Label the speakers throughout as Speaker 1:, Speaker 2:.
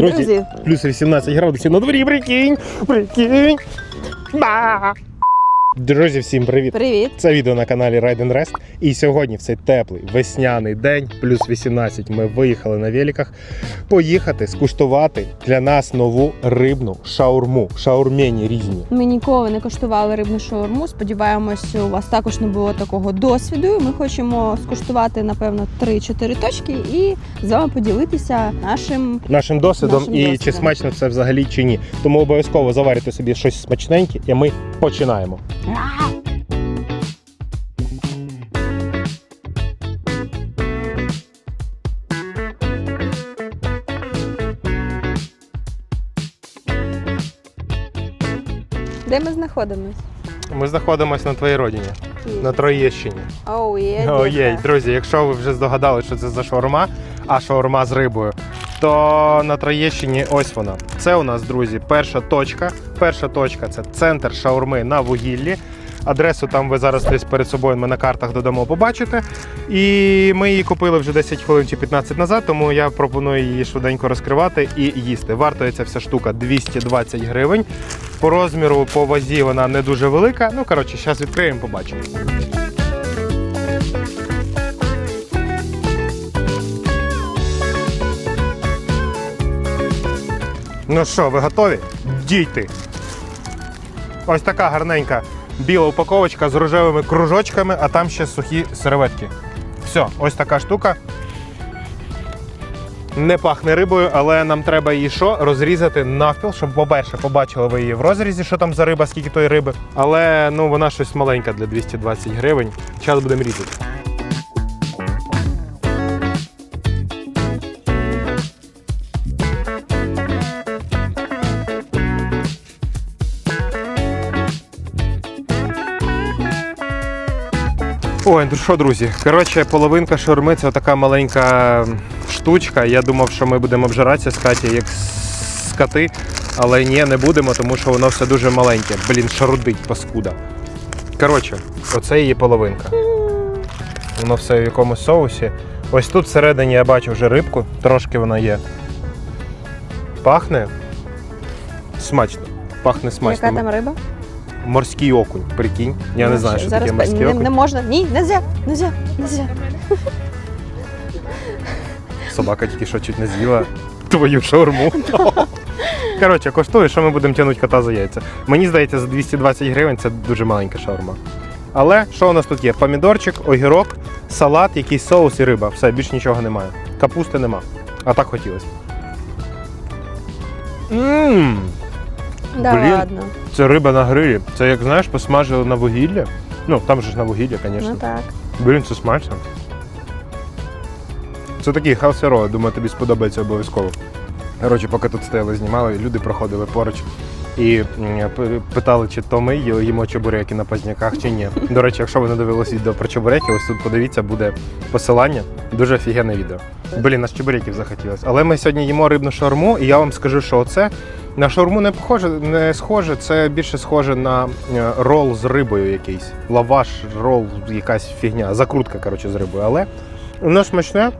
Speaker 1: Друзі, плюс 18 градусів на дворі, прикинь, прикинь. Ба! Друзі, всім привіт!
Speaker 2: Привіт.
Speaker 1: Це відео на каналі Ride and Rest. І сьогодні в цей теплий весняний день, плюс 18, ми виїхали на великах поїхати скуштувати для нас нову рибну шаурму. Шаурмені різні.
Speaker 2: Ми ніколи не коштували рибну шаурму. Сподіваємось, у вас також не було такого досвіду. Ми хочемо скуштувати, напевно, 3-4 точки і з вами поділитися нашим.
Speaker 1: Нашим досвідом
Speaker 2: Нашим
Speaker 1: і чи смачно це взагалі чи ні. Тому обов'язково заварите собі щось смачненьке, і ми починаємо.
Speaker 2: Де ми знаходимось?
Speaker 1: Ми знаходимося на твоїй родині, на Троєщині.
Speaker 2: Оу, є.
Speaker 1: Ой, друзі, якщо ви вже здогадали, що це за шаурма, а шаурма з рибою, то на Троєщині ось вона. Це у нас, друзі, перша точка. Перша точка це центр шаурми на вугіллі. Адресу там ви зараз десь перед собою ми на картах додамо побачите. І ми її купили вже 10 хвилин чи 15 назад, тому я пропоную її швиденько розкривати і їсти. Вартує вся штука 220 гривень. По розміру, по вазі вона не дуже велика. Ну, коротше, зараз відкриємо, побачимо. Ну що, ви готові? Дійти. Ось така гарненька біла упаковочка з рожевими кружочками, а там ще сухі серветки. Все, ось така штука. Не пахне рибою, але нам треба її що? Розрізати навпіл, щоб, по-перше, побачили ви її в розрізі, що там за риба, скільки тої риби. Але ну вона щось маленька для 220 гривень. Зараз будемо різати. Ой, ну що, друзі, коротше, половинка шаурми це така маленька штучка. Я думав, що ми будемо обжиратися з Каті як скоти, але ні, не будемо, тому що воно все дуже маленьке. Блін, шарудить, паскуда. Коротше, оце її половинка. Воно все в якомусь соусі. Ось тут всередині я бачу вже рибку, трошки вона є. Пахне смачно. Пахне смачно.
Speaker 2: Яка там риба?
Speaker 1: Морський окунь, прикинь. Я не знаю, що
Speaker 2: зараз
Speaker 1: таке морський
Speaker 2: не,
Speaker 1: окунь.
Speaker 2: не можна. Ні, нельзя, нельзя, нельзя.
Speaker 1: Собака тільки що чуть не з'їла твою шаурму. Коротше, коштує, що ми будемо тягнути кота за яйця. Мені здається, за 220 гривень це дуже маленька шаурма. Але що у нас тут є? Помідорчик, огірок, салат, якийсь соус і риба. Все, більш нічого немає. Капусти нема. А так хотілося. Ммм,
Speaker 2: Да
Speaker 1: Блін.
Speaker 2: ладно.
Speaker 1: це риба на грилі. Це як знаєш, посмажили на вугіллі. Ну, там же ж на вугілля, звісно.
Speaker 2: Ну так.
Speaker 1: Блін, це смачно. Це такий roll, думаю, тобі сподобається обов'язково. Коротше, поки тут стояли, знімали, люди проходили поруч і питали, чи то ми їмо чебуреки на пазняках, чи ні. До речі, якщо ви не дивились відео про чебуреки, ось тут подивіться, буде посилання. Дуже офігенне відео. Блін, аж чебуреків захотілося. Але ми сьогодні їмо рибну шаурму, і я вам скажу, що оце на шаурму не похоже, не схоже, це більше схоже на е, рол з рибою якийсь. Лаваш, рол, якась фігня, закрутка, коротше, з рибою. Але воно смачне,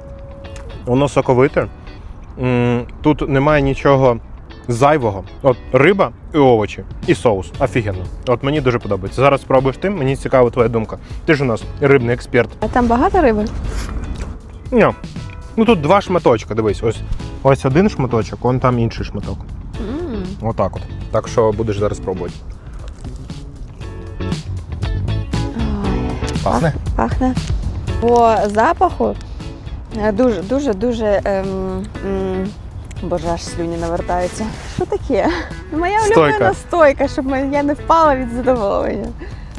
Speaker 1: воно соковите. Тут немає нічого зайвого. От риба і овочі, і соус. Офігенно. От мені дуже подобається. Зараз спробуєш ти, мені цікава твоя думка. Ти ж у нас рибний експерт.
Speaker 2: А там багато риби?
Speaker 1: Ні. Ну тут два шматочка, дивись, ось. Ось один шматочок, он там інший шматок. Отак от. Так що будеш зараз пробувати. Пахне?
Speaker 2: Пахне. По запаху е, дуже, дуже, дуже. Ем, м, боже, аж слюні навертаються. Що таке? Моя улюблена стойка, щоб я не впала від задоволення.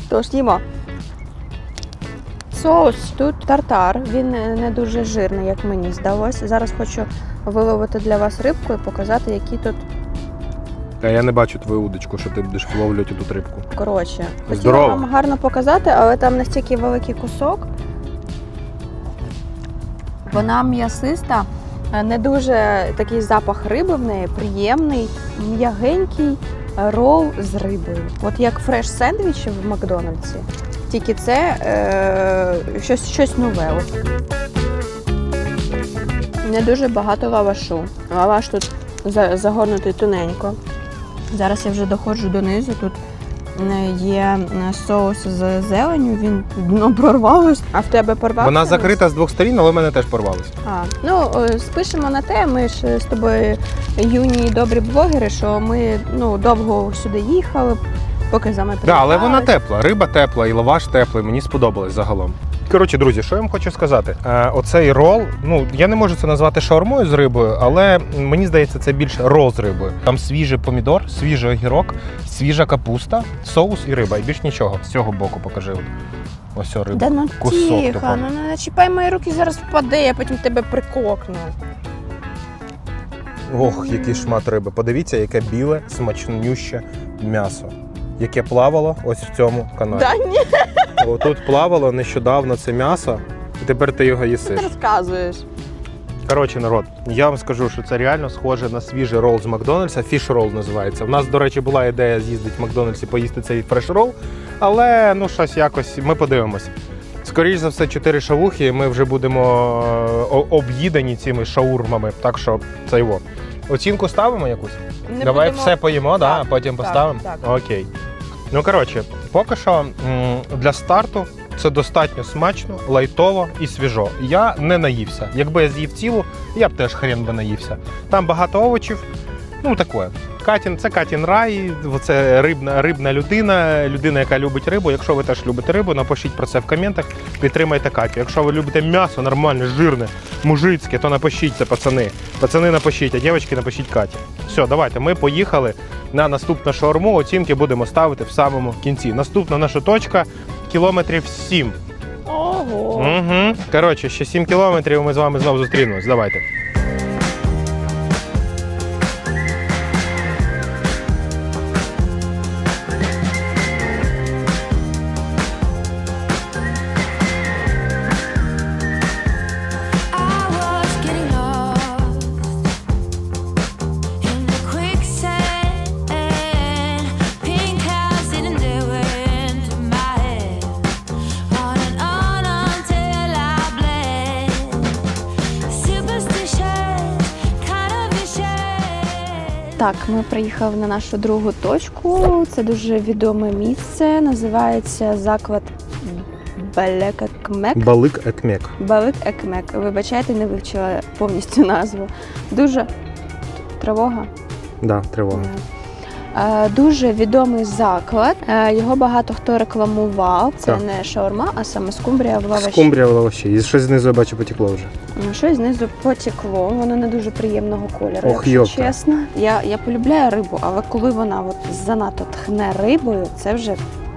Speaker 2: Тож їмо. Соус тут тартар, він не дуже жирний, як мені здалося. Зараз хочу виловити для вас рибку і показати, які тут
Speaker 1: А я не бачу твою удочку, що ти будеш вловлювати тут рибку.
Speaker 2: Коротше, хотіла
Speaker 1: Здорово.
Speaker 2: вам гарно показати, але там настільки великий кусок. Вона м'ясиста, е, не дуже такий запах риби в неї, приємний, м'ягенький рол з рибою. От як фреш сендвічі в Макдональдсі. Тільки це е, щось, щось нове. От. Не дуже багато лавашу. Лаваш тут за- загорнутий тоненько. Зараз я вже доходжу донизу. Тут е, є е, соус з зеленю, він дно прорвалось, а в тебе порвався?
Speaker 1: Вона закрита з двох сторін, але в мене теж порвалося.
Speaker 2: А, ну е, спишемо на те. Ми ж з тобою юні і добрі блогери, що ми ну довго сюди їхали, поки за
Speaker 1: Так, але вона тепла, риба тепла і лаваш теплий, мені сподобалось загалом. Коротше, друзі, що я вам хочу сказати? Е, оцей рол, ну я не можу це назвати шаурмою з рибою, але мені здається, це більше рол з рибою. Там свіжий помідор, свіжий огірок, свіжа капуста, соус і риба. І більш нічого. З цього боку покажи. Ось риба.
Speaker 2: Да ну
Speaker 1: Кусок
Speaker 2: тихо,
Speaker 1: такого.
Speaker 2: ну не чіпай мої руки, зараз впаде, я потім тебе прикокну.
Speaker 1: Ох, який шмат риби. Подивіться, яке біле, смачнюще м'ясо, яке плавало ось в цьому каналі.
Speaker 2: Да ні,
Speaker 1: Отут плавало нещодавно це м'ясо, і тепер ти його
Speaker 2: що
Speaker 1: їсиш.
Speaker 2: ти розказуєш.
Speaker 1: Коротше, народ, я вам скажу, що це реально схоже на свіжий рол з Макдональдса. Фіш рол називається. У нас, до речі, була ідея з'їздити в Макдональдс і поїсти цей фреш рол, але ну щось якось ми подивимося. Скоріше за все, чотири шавухи, і ми вже будемо е, об'їдені цими шаурмами. Так що це його. Оцінку ставимо якусь?
Speaker 2: Не
Speaker 1: Давай
Speaker 2: будемо-
Speaker 1: все поїмо, да,
Speaker 2: Так,
Speaker 1: а потім
Speaker 2: так,
Speaker 1: поставимо?
Speaker 2: так.
Speaker 1: Окей. Ну коротше, поки що для старту це достатньо смачно, лайтово і свіжо. Я не наївся. Якби я з'їв цілу, я б теж хрен би наївся. Там багато овочів. Ну таке. Катін, це Катін рай, це рибна, рибна людина, людина, яка любить рибу. Якщо ви теж любите рибу, напишіть про це в коментах, підтримайте Катю. Якщо ви любите м'ясо нормальне, жирне, мужицьке, то напишіть це, пацани. Пацани напишіть, а дівчатки напишіть Каті. Все, давайте, ми поїхали на наступну шаурму. Оцінки будемо ставити в самому кінці. Наступна наша точка кілометрів 7.
Speaker 2: Ого.
Speaker 1: Угу. Коротше, ще 7 кілометрів ми з вами знову зустрінемось. Давайте.
Speaker 2: Так, ми приїхали на нашу другу точку. Це дуже відоме місце. Називається заклад Белекекмек.
Speaker 1: Балик екмек.
Speaker 2: Балик Екмек. Вибачайте, не вивчила повністю назву. Дуже тривога.
Speaker 1: Да, тривога.
Speaker 2: Е, Дуже відомий заклад. Е, Його багато хто рекламував. Це
Speaker 1: Так.
Speaker 2: не шаурма, а саме скумбрія в лаваші.
Speaker 1: Скумбрія в лаваші. І щось знизу я бачу потекло вже.
Speaker 2: Ну, Щось знизу потекло, воно не дуже приємного кольору,
Speaker 1: Ох,
Speaker 2: якщо чесно. Я, я полюбляю рибу, але коли вона от занадто тхне рибою, це вже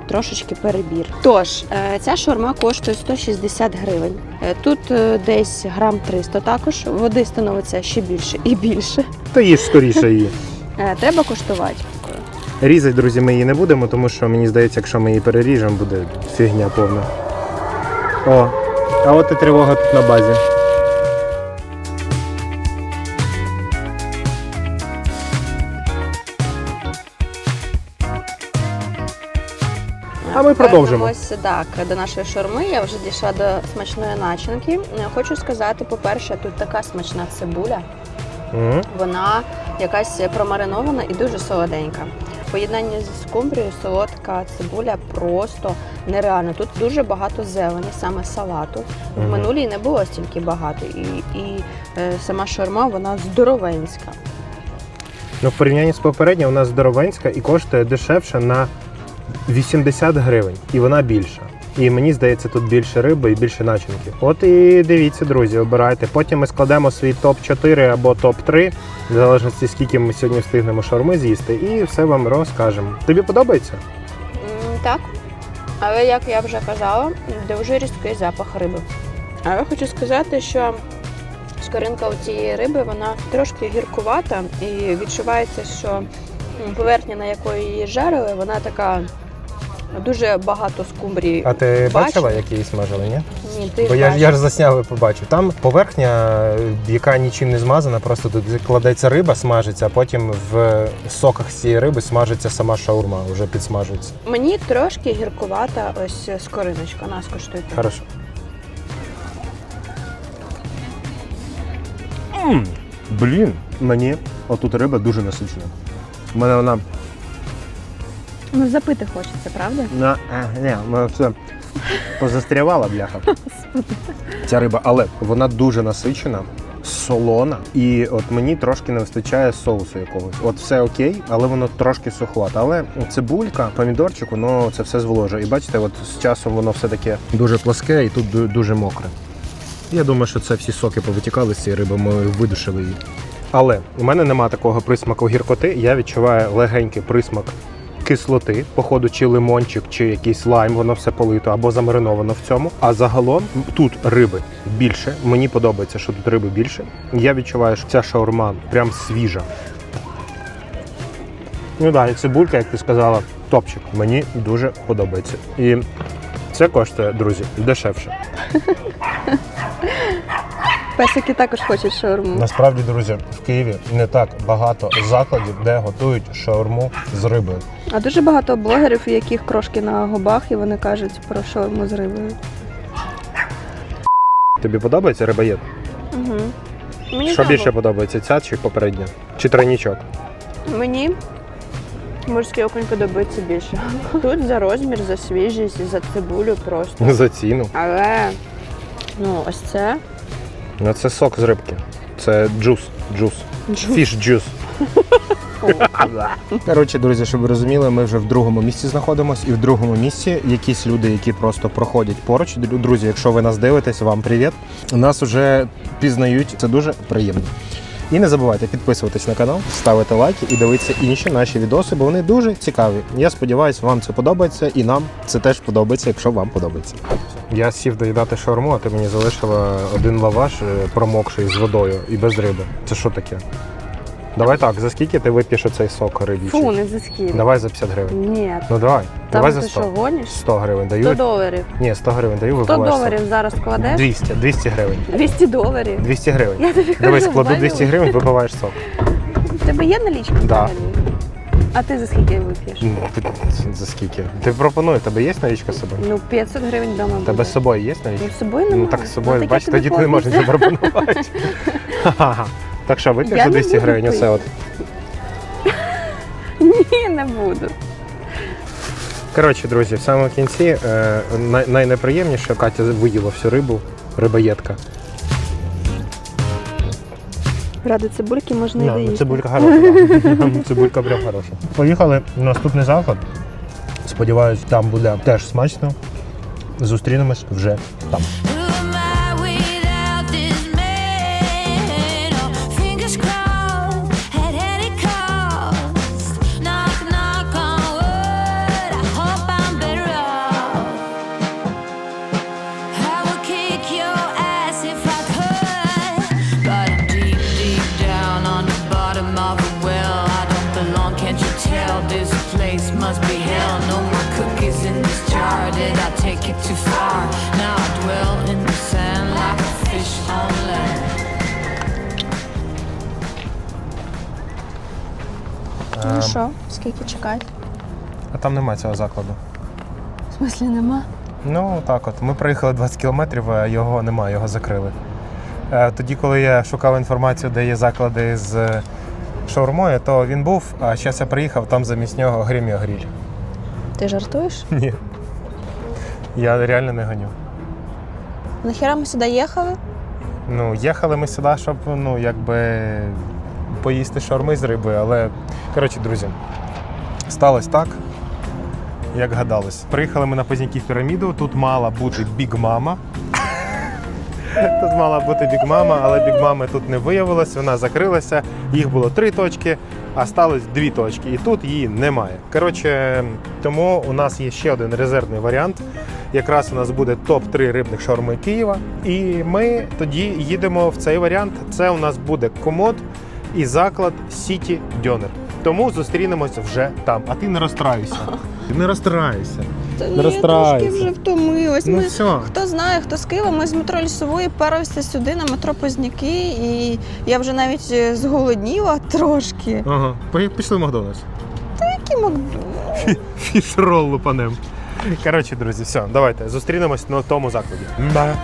Speaker 2: трошечки перебір. Тож, е, ця шаурма коштує 160 гривень. Е, Тут е, десь грам 300 також. Води становиться ще більше і більше.
Speaker 1: Та їж скоріше її.
Speaker 2: Е, Треба коштувати.
Speaker 1: Різати, друзі, ми її не будемо, тому що мені здається, якщо ми її переріжемо, буде фігня повна. О, а от і тривога тут на базі. А ми продовжимо.
Speaker 2: Ось так, до нашої шаурми. Я вже дійшла до смачної начинки. Хочу сказати, по-перше, тут така смачна цибуля. Вона якась промаринована і дуже солоденька. В зі з скумбрією солодка цибуля просто нереально. Тут дуже багато зелені, саме салату. В минулій не було стільки багато, і, і е, сама шаурма вона здоровенська.
Speaker 1: Ну, в порівнянні з попередньою, вона здоровенська і коштує дешевше на 80 гривень, і вона більша. І мені здається, тут більше риби і більше начинки. От і дивіться, друзі, обирайте. Потім ми складемо свій топ-4 або топ-3, в залежності скільки ми сьогодні встигнемо шаурми з'їсти, і все вам розкажемо. Тобі подобається?
Speaker 2: Так. Але як я вже казала, дуже різкий запах риби. А я хочу сказати, що скоринка у цієї риби вона трошки гіркувата і відчувається, що поверхня, на якої її жарили, вона така дуже багато скумбрії.
Speaker 1: А ти
Speaker 2: Бачу.
Speaker 1: бачила, як її смажили, ні?
Speaker 2: Ні, ти
Speaker 1: Бо я, ж-
Speaker 2: бачиш.
Speaker 1: я ж засняв і побачив. Там поверхня, яка нічим не змазана, просто тут кладеться риба, смажиться, а потім в соках з цієї риби смажиться сама шаурма, вже підсмажується.
Speaker 2: Мені трошки гіркувата ось скориночка. Нас коштуйте.
Speaker 1: Хорошо. Блін, мені отут риба дуже насичена. У мене вона
Speaker 2: Ну, запити хочеться, правда?
Speaker 1: на е, ні, у все позастрявала, бляха. Ця риба, але вона дуже насичена, солона, і от мені трошки не вистачає соусу якогось. От все окей, але воно трошки суховато. Але цибулька, помідорчик, воно це все зволожує. І бачите, от з часом воно все таке дуже плоске і тут ду- дуже мокре. Я думаю, що це всі соки повитікали з цієї риби, ми видушили її. Але у мене нема такого присмаку гіркоти. Я відчуваю легенький присмак кислоти, походу, чи лимончик, чи якийсь лайм, воно все полито або замариновано в цьому. А загалом тут риби більше. Мені подобається, що тут риби більше. Я відчуваю, що ця шаурма прям свіжа. Ну так, і цибулька, як ти сказала, топчик. Мені дуже подобається. І це коштує, друзі, дешевше.
Speaker 2: Песики також хочуть шаурму.
Speaker 1: Насправді, друзі, в Києві не так багато закладів, де готують шаурму з рибою.
Speaker 2: А дуже багато блогерів, у яких крошки на губах, і вони кажуть про шаурму з рибою.
Speaker 1: Тобі подобається рибоєд?
Speaker 2: Угу. Мені
Speaker 1: Що більше
Speaker 2: було.
Speaker 1: подобається, ця чи попередня? Чи тройнічок?
Speaker 2: Мені морський окунь подобається більше. Тут за розмір, за свіжість, і за цибулю просто.
Speaker 1: За ціну.
Speaker 2: Але ну, ось це.
Speaker 1: Ну це сок з рибки. Це джус. Джус. Фіш джус. Коротше, друзі, щоб ви розуміли, ми вже в другому місці знаходимося, і в другому місці якісь люди, які просто проходять поруч. Друзі, якщо ви нас дивитесь, вам привіт. Нас вже пізнають. Це дуже приємно. І не забувайте підписуватись на канал, ставити лайки і дивитися інші наші відоси, бо вони дуже цікаві. Я сподіваюся, вам це подобається, і нам це теж подобається, якщо вам подобається. Я сів доїдати шаурму, а ти мені залишила один лаваш е, промокший з водою і без риби. Це що таке? Давай так, за скільки ти вип'єш оцей сок рибічий?
Speaker 2: Фу, не за скільки.
Speaker 1: Давай за 50 гривень.
Speaker 2: Ні.
Speaker 1: Ну давай.
Speaker 2: Там
Speaker 1: давай за
Speaker 2: ти
Speaker 1: 100.
Speaker 2: що гониш?
Speaker 1: 100 гривень
Speaker 2: 100 доларів.
Speaker 1: Ні, 100 гривень даю,
Speaker 2: 100
Speaker 1: випиваєш.
Speaker 2: доларів зараз
Speaker 1: сок.
Speaker 2: кладеш?
Speaker 1: 200, 200 гривень.
Speaker 2: 200 доларів.
Speaker 1: 200 гривень.
Speaker 2: Я тобі кажу,
Speaker 1: Дивись, кладу 200 гривень, випиваєш сок.
Speaker 2: У тебе є налічка
Speaker 1: Да.
Speaker 2: взагалі? А ти за скільки вип'єш?
Speaker 1: Ну, ти- За скільки? Ти пропонуй, тебе є налічка з собою?
Speaker 2: Ну, 500 гривень вдома буде.
Speaker 1: Тебе з собою є налічка?
Speaker 2: Ну, з собою немає.
Speaker 1: Ну так з собою,
Speaker 2: так я
Speaker 1: бачиш, тоді ти не можеш запропонувати. Ха-ха. Так що, вип'єш за 200 гривень оце от.
Speaker 2: Ні, не буду.
Speaker 1: Коротше, друзі, в самому кінці е, най- найнеприємніше Катя виїла всю рибу, рибоєдка.
Speaker 2: Ради цибульки можна і
Speaker 1: Ну,
Speaker 2: доїсти.
Speaker 1: цибулька хороша. да. Цибулька прям хороша. Поїхали в наступний заклад. Сподіваюсь, там буде теж смачно. Зустрінемось вже там.
Speaker 2: Ну що, скільки чекати?
Speaker 1: А там немає цього закладу.
Speaker 2: В смислі нема?
Speaker 1: Ну так от. Ми проїхали 20 кілометрів, а його немає, його закрили. Е, Тоді, коли я шукав інформацію, де є заклади з е, шаурмою, то він був, а зараз я приїхав, там замість нього гриміо гріль.
Speaker 2: Ти жартуєш?
Speaker 1: Ні. Я реально не гоню.
Speaker 2: Нахіра ми сюди їхали?
Speaker 1: Ну, їхали ми сюди, щоб ну, якби поїсти шаурми з рибою, але коротше, друзі, сталося так, як гадалось. Приїхали ми на Позняків піраміду. Тут мала бути Біг Мама. Тут мала бути Біг Мама, але Біг Мами тут не виявилось, вона закрилася. Їх було три точки, а сталося дві точки. І тут її немає. Коротше, тому у нас є ще один резервний варіант. Якраз у нас буде топ-3 рибних шаурми Києва. І ми тоді їдемо в цей варіант. Це у нас буде комод і заклад Сіті Дьонер. Тому зустрінемось вже там. А ти не розстраюйся. Не розстраюйся.
Speaker 2: Та
Speaker 1: ні, трошки вже
Speaker 2: втомилась.
Speaker 1: Ну все.
Speaker 2: Хто знає, хто з Києва, ми з метро лісової перевся сюди на метро Позняки, і я вже навіть е, зголодніла трошки.
Speaker 1: Ага. Пої- Пішли в Макдональдс.
Speaker 2: Які Макдональдс?
Speaker 1: Фішрол лупанем. Коротше, друзі, все, давайте зустрінемось на тому закладі. Ба.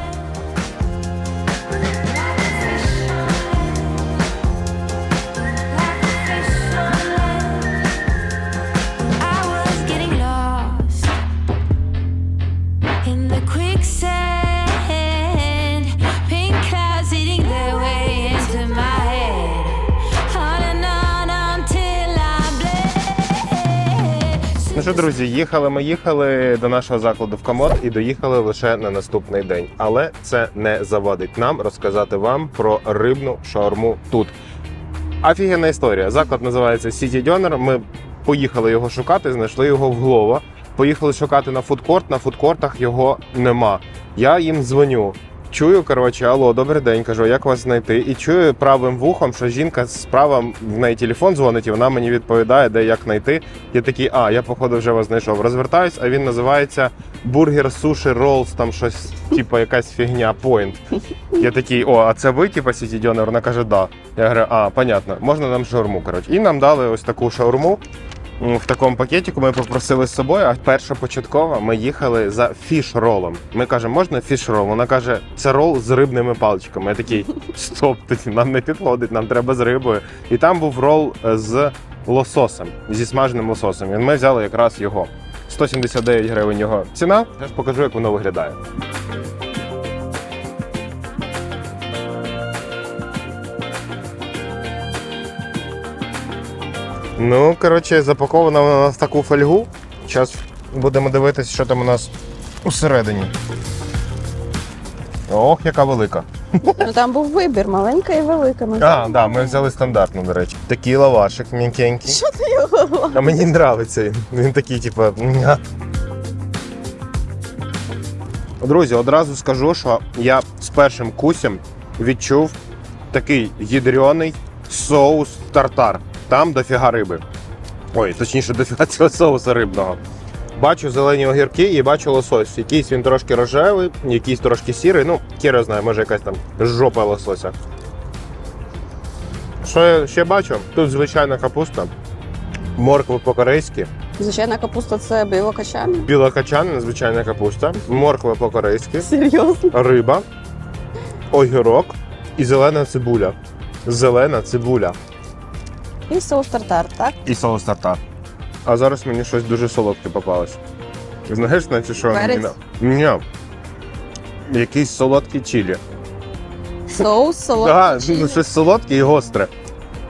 Speaker 1: Друзі, їхали ми їхали до нашого закладу в Комод і доїхали лише на наступний день. Але це не завадить нам розказати вам про рибну шаурму тут. Офігенна історія. Заклад називається City Döner. Ми поїхали його шукати, знайшли його в Глово. Поїхали шукати на фудкорт. На фудкортах його нема. Я їм дзвоню. Чую, коротше, алло, добрий день, кажу, як вас знайти? І чую правим вухом, що жінка справа в неї телефон дзвонить, і вона мені відповідає, де як знайти. Я такий, а, я походу вже вас знайшов. Розвертаюсь, а він називається бургер суші роллс, там щось, типу, якась фігня, point. Я такий, о, а це ви, типу, сітідьонер? Вона каже, да. Я говорю, а, понятно, можна нам шаурму, коротше. І нам дали ось таку шаурму. В такому пакетику ми попросили з собою, а перша початкова ми їхали за фіш-ролом. Ми кажемо, можна фіш-рол? Вона каже, це рол з рибними паличками. Я такий, стоп, тоді нам не підходить, нам треба з рибою. І там був рол е, з лососем, зі смаженим лососем. І ми взяли якраз його. 179 гривень його ціна. Я покажу, як воно виглядає. Ну, коротше, запакована вона у нас в таку фольгу. Зараз будемо дивитися, що там у нас усередині. Ох, яка велика.
Speaker 2: Ну там був вибір, маленька і велика. Ми
Speaker 1: А, так, да, ми взяли стандартну, до речі. Такий лавашик м'якенький.
Speaker 2: Що ти його?
Speaker 1: А мені подобається він. Він такий, типу. Друзі, одразу скажу, що я з першим кусем відчув такий ядрений соус тартар. Там дофіга риби. Ой, точніше, дофіга цього соусу рибного. Бачу зелені огірки і бачу лосось. Якийсь він трошки рожевий, якийсь трошки сірий. Ну, хіра знає, може якась там жопа лосося. Що я ще бачу? Тут звичайна капуста, морква по-корейськи,
Speaker 2: Звичайна капуста це білокачана.
Speaker 1: біла качана, звичайна капуста, морква по-корейськи,
Speaker 2: Серйозно.
Speaker 1: риба, огірок і зелена цибуля. Зелена цибуля
Speaker 2: І соус тартар, так?
Speaker 1: і соус тартар. А зараз мені щось дуже солодке попалось. Знаєш, наче що?
Speaker 2: Перець?
Speaker 1: Ні. Якийсь солодкий чилі.
Speaker 2: Соус солодкий.
Speaker 1: Так,
Speaker 2: чилі.
Speaker 1: ну щось солодке і гостре.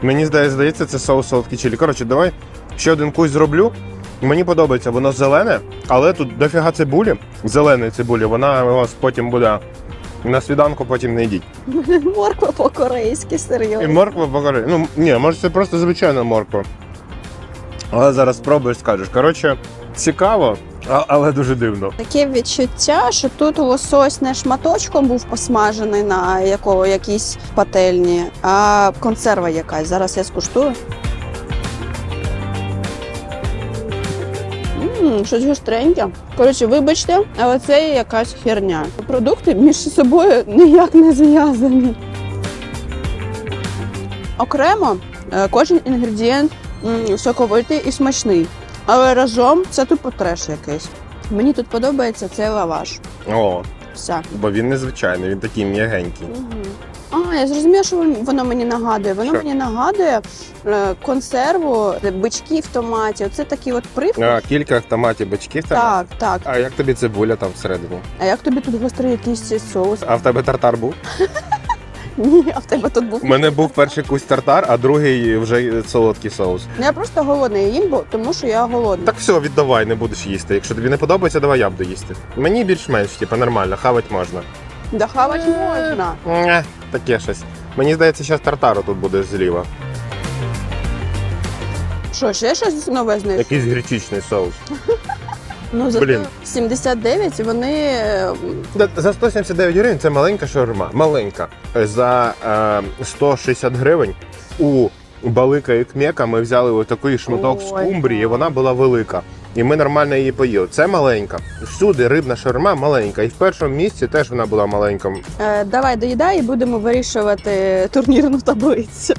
Speaker 1: Мені здає- здається, це соус солодкий чилі. Коротше, давай ще один кусь зроблю. Мені подобається, воно зелене, але тут дофіга цибулі, зеленої цибулі, вона у вас потім буде на свіданку, потім не йдіть.
Speaker 2: Морква по-корейськи, серйозно.
Speaker 1: І морква покажи. Ну, ні, може це просто звичайна морква. Але зараз спробуєш, скажеш. Коротше, цікаво, а- але дуже дивно.
Speaker 2: Таке відчуття, що тут лосось не шматочком був посмажений на якого, якійсь пательні, а консерва якась. Зараз я скуштую. Щось гостреньке. Коротше, вибачте, але це є якась херня. Продукти між собою ніяк не зв'язані. Окремо е, кожен інгредієнт соковитий і смачний. Але разом це тупо треш якийсь. Мені тут подобається цей лаваш.
Speaker 1: О,
Speaker 2: Все.
Speaker 1: бо він незвичайний, він такий м'ягенький.
Speaker 2: А, я зрозуміла, що воно мені нагадує. Воно
Speaker 1: Що?
Speaker 2: мені нагадує е, консерву бички в томаті. Оце такий от привкус.
Speaker 1: А, кілька томатів бачків там.
Speaker 2: Так, так.
Speaker 1: А як тобі цибуля там всередині?
Speaker 2: А як тобі тут гострий якийсь соус?
Speaker 1: А в тебе тартар був?
Speaker 2: Ні, а в тебе тут був.
Speaker 1: У мене був перший кусь тартар, а другий вже солодкий соус.
Speaker 2: Ну, Я просто голодний їм, бо тому що я голодна.
Speaker 1: Так все, віддавай, не будеш їсти. Якщо тобі не подобається, давай я буду їсти. Мені більш-менш, типу, нормально, хавать можна.
Speaker 2: Да хавать можна.
Speaker 1: Нє, таке щось. Мені здається, зараз тартару тут буде зліва.
Speaker 2: Що, ще щось нове знайшов?
Speaker 1: Якийсь гречичний соус.
Speaker 2: Ну, зато
Speaker 1: Блін.
Speaker 2: 79 вони е,
Speaker 1: За 179 гривень це маленька шаурма. Маленька. За е, 160 гривень у Балика і Кмека ми взяли отакий шматок
Speaker 2: Ой,
Speaker 1: скумбрії,
Speaker 2: так.
Speaker 1: вона була велика. І ми нормально її поїли. Це маленька. Всюди рибна шаурма маленька. І в першому місці теж вона була маленька.
Speaker 2: е, давай доїдай і будемо вирішувати турнірну таблицю.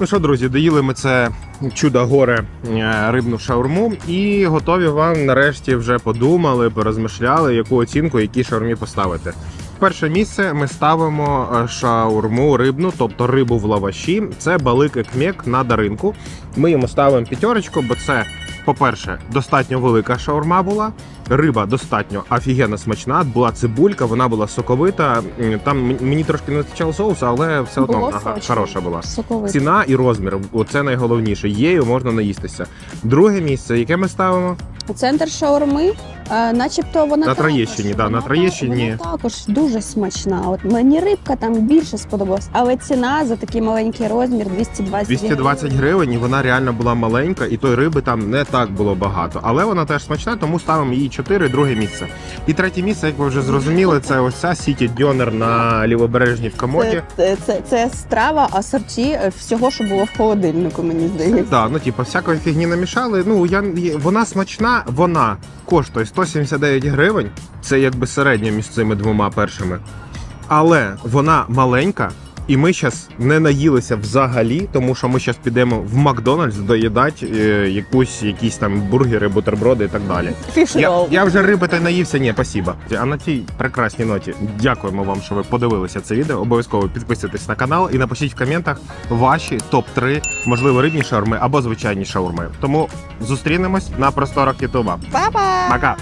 Speaker 1: Ну що, друзі, доїли ми це чудо горе е, рибну шаурму і готові вам нарешті вже подумали, порозмишляли, яку оцінку якій шаурмі поставити. Перше місце ми ставимо е, шаурму рибну, тобто рибу в лаваші. Це балик екмек на даринку. Ми йому ставимо п'ятерочку, бо це по-перше, достатньо велика шаурма була. Риба достатньо офігенно смачна. Була цибулька, вона була соковита. Там мені трошки не вистачало соусу, але все одно
Speaker 2: Було
Speaker 1: ага,
Speaker 2: сочно.
Speaker 1: хороша була.
Speaker 2: Соковита.
Speaker 1: Ціна і розмір оце найголовніше. Єю можна наїстися. Друге місце, яке ми ставимо?
Speaker 2: Центр шаурми, е, начебто вона
Speaker 1: На
Speaker 2: також-
Speaker 1: Троєщині, да, на
Speaker 2: вона та-
Speaker 1: Троєщині.
Speaker 2: вона також дуже смачна. От мені рибка там більше сподобалась, але ціна за такий маленький розмір 220
Speaker 1: 220 гривень, і вона реально була маленька, і той риби там не так було багато. Але вона теж смачна, тому ставимо її 4, друге місце. І третє місце, як ви вже зрозуміли, це ось ця сіті дьонер на лівобережній в комоді.
Speaker 2: Це, це, це страва асорті е, всього, що було в холодильнику, мені здається.
Speaker 1: Да, ну типу, всякої фігні намішали. Ну я вона смачна, вона коштує 179 гривень. Це якби середня між цими двома першими. Але вона маленька, і ми зараз не наїлися взагалі, тому що ми зараз підемо в Макдональдс доїдати е, якусь, якісь там бургери, бутерброди і так далі. Я, я вже риби та наївся. Ні, спасіба. А на цій прекрасній ноті дякуємо вам, що ви подивилися це відео. Обов'язково підписуйтесь на канал і напишіть в коментах ваші топ 3 можливо, рибні шаурми або звичайні шаурми. Тому зустрінемось на просторах Ютуба.
Speaker 2: Па-па!
Speaker 1: Пока!